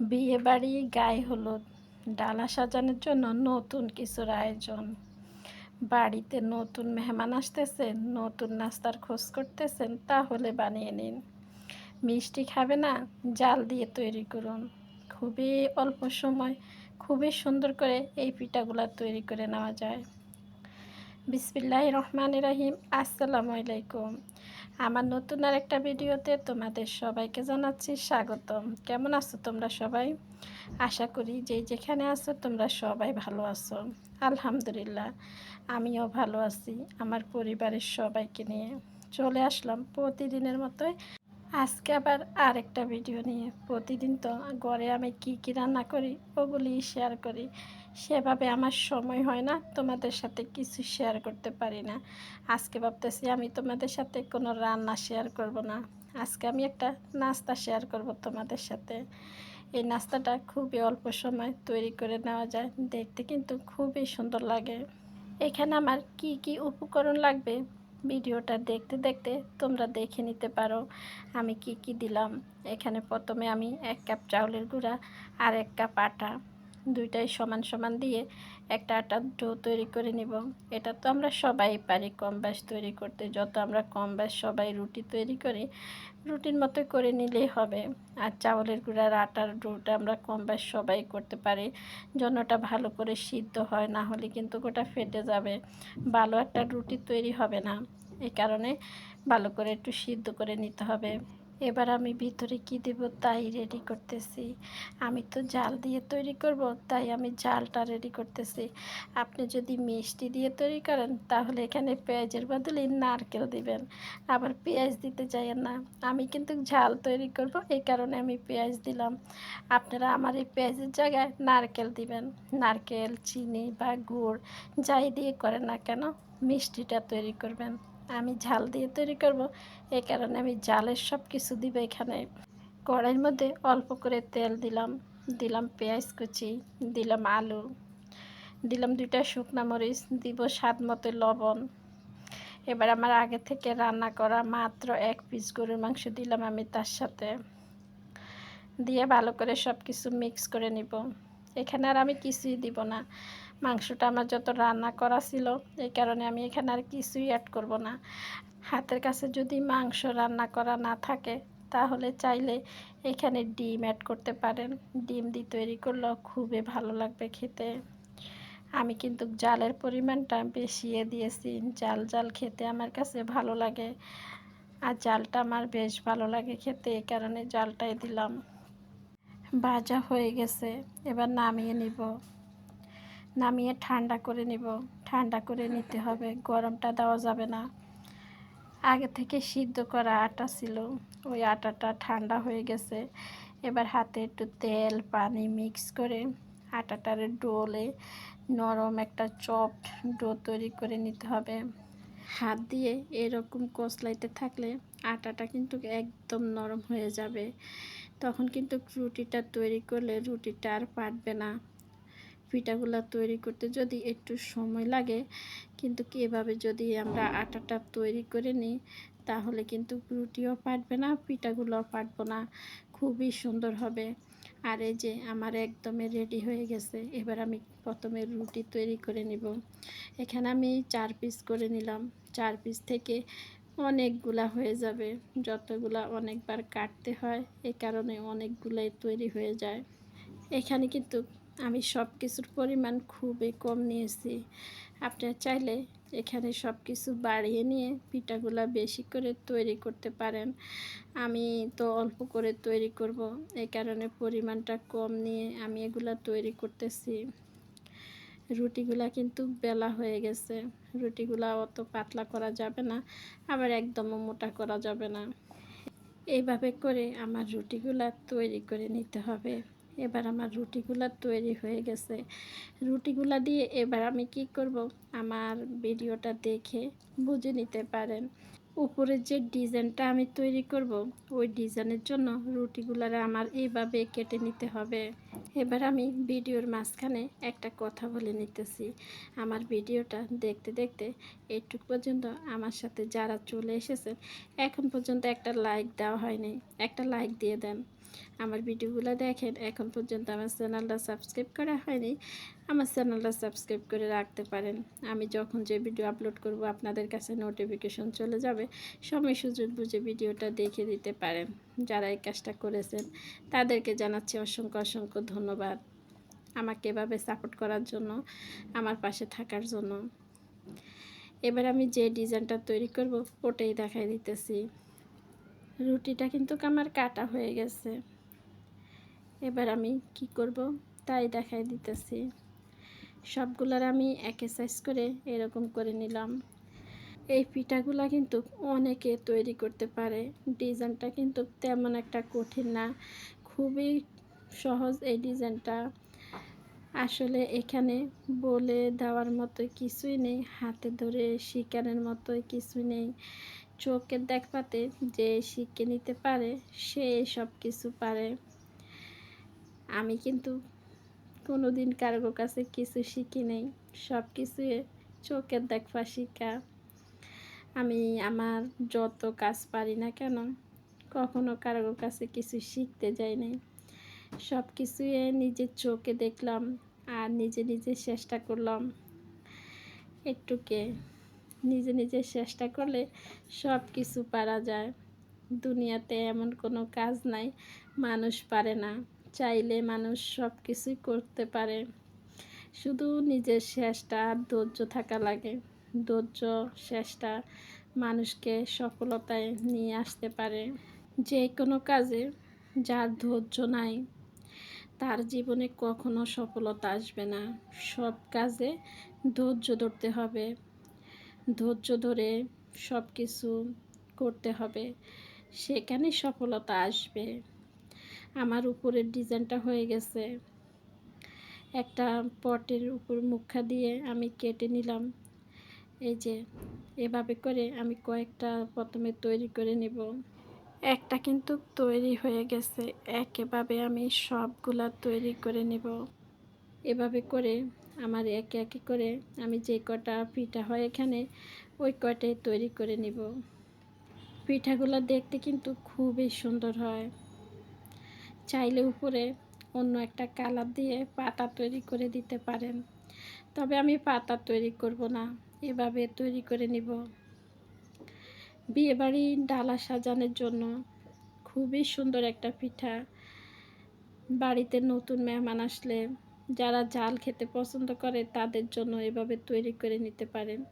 বিয়ে বাড়ি গায়ে হলুদ, ডালা সাজানোর জন্য নতুন কিছুর আয়োজন। বাড়িতে নতুন মেহমান আসতেছেন নতুন নাস্তার খোঁজ করতেছেন, তাহলে বানিয়ে নিন। মিষ্টি খাবে না, জাল দিয়ে তৈরি করুন। খুবই অল্প সময়, খুবই সুন্দর করে এই পিঠাগুলা তৈরি করে নেওয়া যায়। বিসমিল্লাহ রহমান রাহিম, আসসালামু আলাইকুম। আমার নতুন আর একটা ভিডিওতে তোমাদের সবাইকে জানাচ্ছি স্বাগতম। কেমন আছো তোমরা সবাই? আশা করি যে যেখানে আছো তোমরা সবাই ভালো আছো। আলহামদুলিল্লাহ, আমিও ভালো আছি, আমার পরিবারের সবাইকে নিয়ে। চলে আসলাম প্রতিদিনের মতোই। আজকে আবার আরেকটা ভিডিও নিয়ে। প্রতিদিন তো ঘরে আমি কি কি রান্না করি ওগুলি শেয়ার করি। সেভাবে আমার সময় হয় না। তোমাদের সাথে কিছু শেয়ার করতে পারি না। আজকে ভাবতেছি আমি তোমাদের সাথে কোনো রান্না শেয়ার করব না। আজকে আমি একটা নাস্তা শেয়ার করব তোমাদের সাথে। এই নাস্তাটা খুবই অল্প সময় তৈরি করে নেওয়া যায়। দেখতে কিন্তু খুবই সুন্দর লাগে। এখানে আমার কি কি উপকরণ লাগবে? ভিডিওটা দেখতে দেখতে তোমরা দেখে নিতে পারো। আমি কি কি দিলাম? এখানে প্রথমে আমি এক কাপ চাউলের গুঁড়া আর এক কাপ আটা। দুইটাই সমান সমান দিয়ে একটা আটা ডো তৈরি করে নিব। এটা তো আমরা সবাই পারি কম ব্যাস তৈরি করতে। যত আমরা কম ব্যাস সবাই রুটি তৈরি করি, রুটির মতো করে নিলেই হবে। আর চাউলের গুঁড়ার আটার ডোটা আমরা কম ব্যাস সবাই করতে পারি। জন্যটা ভালো করে সিদ্ধ হয়, না হলে কিন্তু ওটা ফেটে যাবে। ভালো একটা রুটি তৈরি হবে না। এই কারণে ভালো করে একটু সিদ্ধ করে নিতে হবে। এবার আমি ভিতরে কি দেব তাই রেডি করতেছি। আমি তো জাল দিয়ে তৈরি করব, তাই আমি জালটা রেডি করতেছি। আপনি যদি মিষ্টি দিয়ে তৈরি করেন, তাহলে এখানে পেঁয়াজের বদলে নারকেল দিবেন। আবার পেঁয়াজ দিতে চাইয়েন না। আমি কিন্তু ঝাল তৈরি করব, এই কারণে আমি পেঁয়াজ দিলাম। আপনারা আমার এই পেঁয়াজের জায়গায় নারকেল দিবেন। নারকেল, চিনি বা গুড়, যাই দিয়ে করেন না কেন, মিষ্টিটা তৈরি করবেন। আমি ঝাল দিয়ে তৈরি করব এই কারণে আমি জালের সব কিছু দিব এখানে। কড়াইয়ের মধ্যে অল্প করে তেল দিলাম দিলাম পেঁয়াজ কুচি, দিলাম আলু, দিলাম দুইটা শুকনা মরিচ, দিব স্বাদ মতো লবণ। এবার আমার আগে থেকে রান্না করা মাত্র এক পিস গরুর মাংস দিলাম আমি তার সাথে। দিয়ে ভালো করে সব কিছু মিক্স করে নিব। এখানে আর আমি কিছুই দিব না। মাংসটা আমার যত রান্না করা ছিল, এই কারণে আমি এখানে আর কিছুই অ্যাড করব না। হাতের কাছে যদি মাংস রান্না করা না থাকে, তাহলে চাইলে এখানে ডিম অ্যাড করতে পারেন। ডিম দিয়ে তৈরি করলেও খুবই ভালো লাগবে খেতে। আমি কিন্তু জালের পরিমাণটা বেশিয়ে দিয়েছি। জাল জাল খেতে আমার কাছে ভালো লাগে। আর জালটা আমার বেশ ভালো লাগে খেতে, এই কারণে জালটাই দিলাম। ভাজা হয়ে গেছে, এবার নামিয়ে নিব। নামিয়ে ঠান্ডা করে নিব। ঠান্ডা করে নিতে হবে, গরমটা দেওয়া যাবে না। আগে থেকে সিদ্ধ করা আটা ছিল, ওই আটাটা ঠান্ডা হয়ে গেছে। এবার হাতে একটু তেল, পানি মিক্স করে আটাটার ডোলে নরম একটা চপ ডো তৈরি করে নিতে হবে। হাত দিয়ে এরকম কষলাইতে থাকলে আটাটা কিন্তু একদম নরম হয়ে যাবে। তখন কিন্তু রুটিটা তৈরি করলে রুটিটা আর পাটবে না। পিঠাগুলো তৈরি করতে যদি একটু সময় লাগে, কিন্তু এভাবে যদি আমরা আটাটা তৈরি করে নিই, তাহলে কিন্তু রুটিও পাটবে না, পিঠাগুলোও পাটবো না। খুবই সুন্দর হবে। আর এই যে আমার একদমই রেডি হয়ে গেছে, এবার আমি প্রথমে রুটি তৈরি করে নিব। এখানে আমি চার পিস করে নিলাম। চার পিস থেকে অনেকগুলা হয়ে যাবে। যতগুলা অনেকবার কাটতে হয়, এ কারণে অনেকগুলাই তৈরি হয়ে যায়। এখানে কিন্তু আমি সব কিছুর পরিমাণ খুবই কম নিয়েছি। আপনারা চাইলে এখানে সব কিছু বাড়িয়ে নিয়ে পিঠাগুলা বেশি করে তৈরি করতে পারেন। আমি তো অল্প করে তৈরি করব এই কারণে পরিমাণটা কম নিয়ে আমি এগুলা তৈরি করতেছি। রুটিগুলা কিন্তু বেলা হয়ে গেছে। রুটিগুলা অত পাতলা করা যাবে না, আবার একদমও মোটা করা যাবে না। এইভাবে করে আমার রুটিগুলা তৈরি করে নিতে হবে। এবার আমার রুটিগুলা তৈরি হয়ে গেছে। রুটিগুলা দিয়ে এবার আমি কি করব? আমার ভিডিওটা দেখে বুঝে নিতে পারেন। উপরের যে ডিজাইনটা আমি তৈরি করব, ওই ডিজাইনের জন্য রুটিগুলারে আমার এইভাবে কেটে নিতে হবে। এবার আমি ভিডিওর মাঝখানে একটা কথা বলে নিতেছি। আমার ভিডিওটা দেখতে দেখতে এইটুক পর্যন্ত আমার সাথে যারা চলে এসেছেন, এখন পর্যন্ত একটা লাইক দেওয়া হয়নি। একটা লাইক দিয়ে দেন। আমার ভিডিওগুলো দেখেন, এখন পর্যন্ত আমার চ্যানেলটা সাবস্ক্রাইব করা হয়নি, আমার চ্যানেলটা সাবস্ক্রাইব করে রাখতে পারেন। আমি যখন যে ভিডিও আপলোড করব, আপনাদের কাছে নোটিফিকেশন চলে যাবে, সময় সুযোগ বুঝে ভিডিওটা দেখে দিতে পারেন। যারা এই কাজটা করেছেন, তাদেরকে জানাচ্ছি অসংখ্য অসংখ্য ধন্যবাদ। আমাকে এভাবে সাপোর্ট করার জন্য, আমার পাশে থাকার জন্য। এবার আমি যে ডিজাইনটা তৈরি করব, ওটাই দেখাই দিতেছি। রুটিটা কিন্তু আমার কাটা হয়ে গেছে। এবার আমি কি করব তাই দেখাই দিতেছি। সবগুলার আমি একে সাইজ করে এরকম করে নিলাম। এই পিঠাগুলা কিন্তু অনেকে তৈরি করতে পারে। ডিজাইনটা কিন্তু তেমন একটা কঠিন না। খুবই সহজ এই ডিজাইনটা। আসলে এখানে বলে দেওয়ার মতো কিছুই নেই, হাতে ধরে শিকারের মতো কিছুই নেই। চোখের দেখপাতে যে শিখে নিতে পারে, সে সব কিছু পারে। আমি কিন্তু কোনো দিন কারও কাছে কিছু শিখি নেই। সব কিছু চোখের দেখবা শিখা আমি আমার যত কাজ পারি না কেন, কখনো কারও কাছে কিছু শিখতে যাই নাই। সব কিছুই নিজের চোখে দেখলাম আর নিজে নিজে চেষ্টা করলাম। একটুকে নিজে নিজে চেষ্টা করলে সব কিছু পারা যায়। দুনিয়াতে এমন কোনো কাজ নাই, মানুষ পারে না। চাইলে মানুষ সব কিছুই করতে পারে। শুধু নিজের চেষ্টা আর ধৈর্য থাকা লাগে। ধৈর্য চেষ্টা মানুষকে সফলতায় নিয়ে আসতে পারে। যে কোনো কাজে যার ধৈর্য নাই, তার জীবনে কখনো সফলতা আসবে না। সব কাজে ধৈর্য ধরতে হবে। ধৈর্য ধরে সব কিছু করতে হবে। সেখানে সফলতা আসবে। আমার উপরের ডিজাইনটা হয়ে গেছে। একটা পটের উপর মুখা দিয়ে আমি কেটে নিলাম। এই যে, এভাবে করে আমি কয়েকটা প্রথমে তৈরি করে নিব। একটা কিন্তু তৈরি হয়ে গেছে। একেভাবে আমি সবগুলা তৈরি করে নেব। এভাবে করে আমার একে একে করে আমি যে কটা পিঠা হয় এখানে, ওই কটাই তৈরি করে নিব। পিঠাগুলো দেখতে কিন্তু খুবই সুন্দর হয়। চাইলে উপরে অন্য একটা কালার দিয়ে পাতা তৈরি করে দিতে পারেন। তবে আমি পাতা তৈরি করব না, এভাবে তৈরি করে নিব। বিয়েবাড়ি ডালা সাজানোর জন্য খুবই সুন্দর একটা পিঠা। বাড়িতে নতুন মেহমান আসলে যারা জাল খেতে পছন্দ করে তাদের জন্য এভাবে তৈরি করে নিতে পারেন।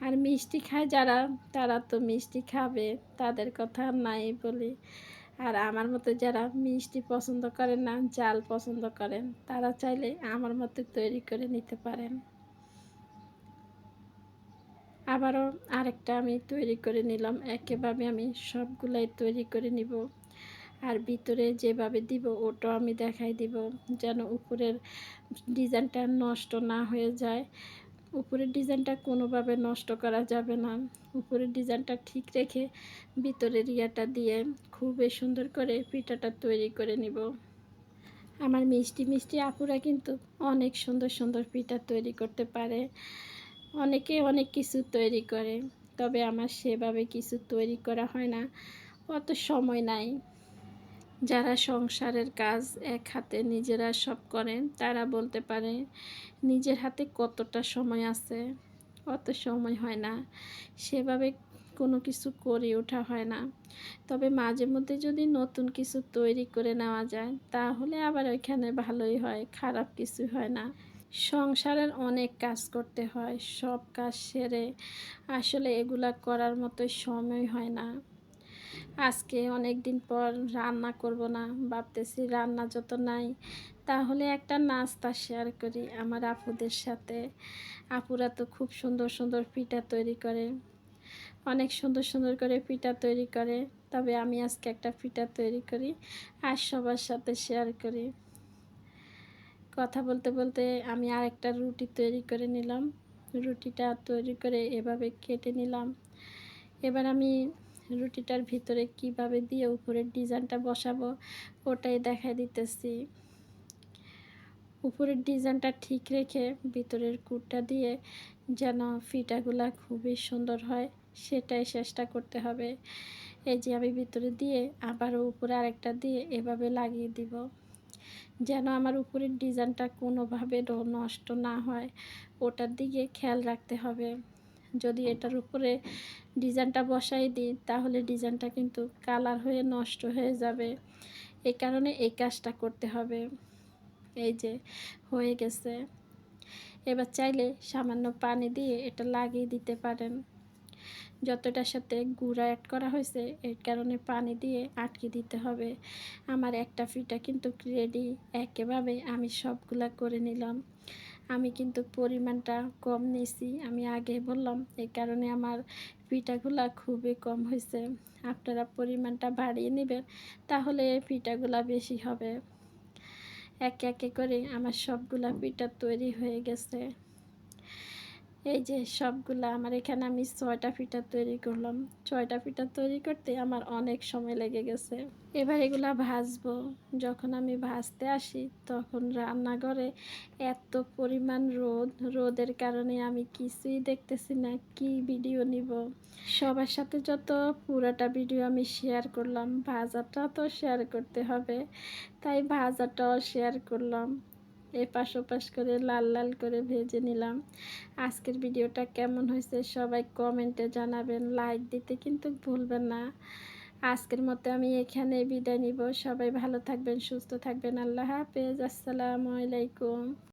আর মিষ্টি খায় যারা, তারা তো মিষ্টি খাবে, তাদের কথা নাই বলি। আর আমার মতো যারা মিষ্টি পছন্দ করেন না, জাল পছন্দ করেন, তারা চাইলে আমার মতো তৈরি করে নিতে পারেন। আবারও আরেকটা আমি তৈরি করে নিলাম একেভাবে আমি সবগুলাই তৈরি করে নিব। আর ভিতরে যেভাবে দিব, ওটাও আমি দেখাই দিব যেন উপরের ডিজাইনটা নষ্ট না হয়ে যায়। উপরের ডিজাইনটা কোনোভাবে নষ্ট করা যাবে না। উপরের ডিজাইনটা ঠিক রেখে ভিতরের ইয়াটা দিয়ে খুবই সুন্দর করে পিঠাটা তৈরি করে নিব। আমার মিষ্টি মিষ্টি আপুরা কিন্তু অনেক সুন্দর সুন্দর পিঠা তৈরি করতে পারে। অনেকে অনেক কিছু তৈরি করে, তবে আমার সেভাবে কিছু তৈরি করা হয় না। অত সময় নাই। যারা সংসারের কাজ এক হাতে নিজেরা সব করেন, তারা বলতে পারে, নিজের হাতে কতটা সময় আছে? অত সময় হয় না। সেভাবে কোনো কিছু করে ওঠা হয় না। তবে মাঝে মধ্যে যদি নতুন কিছু তৈরি করে নেওয়া যায়, তাহলে আবার ওইখানে ভালোই হয়, খারাপ কিছু হয় না। সংসারের অনেক কাজ করতে হয়, সব কাজ সেরে। আসলে এগুলা করার মতো সময় হয় না। আজকে অনেক দিন পর রান্না করব না, ভাবতেছি রান্না যত নাই, তাহলে একটা নাস্তা শেয়ার করি আমার আপুদের সাথে। আপুরা তো খুব সুন্দর সুন্দর পিঠা তৈরি করে, অনেক সুন্দর সুন্দর করে পিঠা তৈরি করে, তবে আমি আজকে একটা পিঠা তৈরি করি আর সবার সাথে শেয়ার করি। কথা বলতে বলতে আমি আরেকটা রুটি তৈরি করে নিলাম, রুটিটা তৈরি করে এভাবে কেটে নিলাম। এবার আমি রুটিটার ভিতরে কীভাবে দিয়ে উপরের ডিজাইনটা বসাবো, ওটাই দেখাই দিতেছি। উপরের ডিজাইনটা ঠিক রেখে ভিতরের কুটটা দিয়ে যেন ফিটাগুলা খুবই সুন্দর হয়, সেটাই চেষ্টা করতে হবে। এই যে আমি ভিতরে দিয়ে আবারও উপরে আরেকটা দিয়ে এভাবে লাগিয়ে দিব, যেন আমার উপরের ডিজাইনটা কোনোভাবে নষ্ট না হয়, ওটার দিকে খেয়াল রাখতে হবে। যদি এটার উপরে ডিজাইনটা বসাই দিই, তাহলে ডিজাইনটা কিন্তু কালার হয়ে নষ্ট হয়ে যাবে। এই কারণে এই কাজটা করতে হবে। এই যে, হয়ে গেছে। এবার চাইলে সামান্য পানি দিয়ে এটা লাগিয়ে দিতে পারেন। যতটার সাথে গুঁড়া অ্যাড করা হয়েছে, এর কারণে পানি দিয়ে আটকে দিতে হবে। আমার একটা ফিটা কিন্তু রেডি একেভাবে আমি সবগুলা করে নিলাম। আমি কিন্তু পরিমাণটা কম নিয়েছি আমি আগে বললাম এই কারণে আমার পিঠাগুলা খুবই কম হয়েছে আপনারা পরিমাণটা বাড়িয়ে নেবেন, তাহলে পিঠাগুলা বেশি হবে। একে একে করে আমার সবগুলা পিঠা তৈরি হয়ে গেছে। এই যে সবগুলা আমার এখানে আমি ছয়টা পিঠা তৈরি করলাম। ছয়টা পিঠা তৈরি করতে আমার অনেক সময় লেগে গেছে। এবার এগুলা ভাজবো। যখন আমি ভাজতে আসি, তখন রান্নাঘরে এত পরিমাণ রোদ, রোদের কারণে আমি কিছুই দেখতেছি না কি ভিডিও নিব। সবার সাথে যত পুরাটা ভিডিও আমি শেয়ার করলাম, ভাজাটা তো শেয়ার করতে হবে। তাই ভাজাটাও শেয়ার করলাম। এপাশ ওপাশ করে লাল লাল করে ভেজে নিলাম। আজকের ভিডিওটা কেমন হয়েছে সবাই কমেন্টে জানাবেন, লাইক দিতে কিন্তু ভুলবেন না। আজকের মতো আমি এখানে বিদায় নিব। সবাই ভালো থাকবেন, সুস্থ থাকবেন। আল্লাহ হাফেজ। আসসালামু আলাইকুম।